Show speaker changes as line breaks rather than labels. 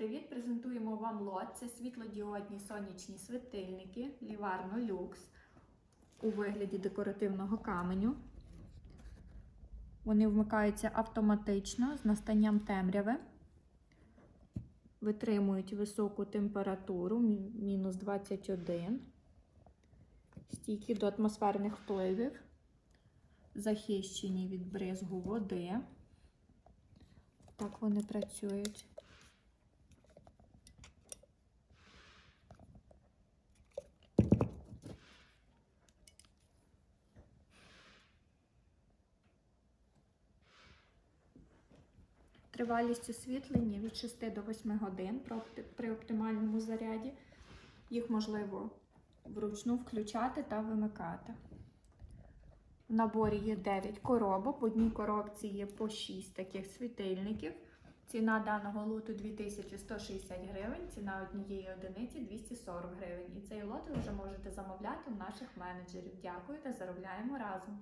привіт! Презентуємо вам лот. Це світлодіодні сонячні світильники Livarno Lux у вигляді декоративного каменю. Вони вмикаються автоматично з настанням темряви, витримують високу температуру мінус 21, стійкі до атмосферних впливів, захищені від бризгу води. Так вони працюють. Тривалість освітлення від 6 до 8 годин при оптимальному заряді. Їх можливо вручну включати та вимикати. В наборі є 9 коробок. В одній коробці є по 6 таких світильників. Ціна даного лоту 2160 гривень, ціна однієї одиниці 240 гривень. І цей лот ви вже можете замовляти у наших менеджерів. Дякую та заробляємо разом!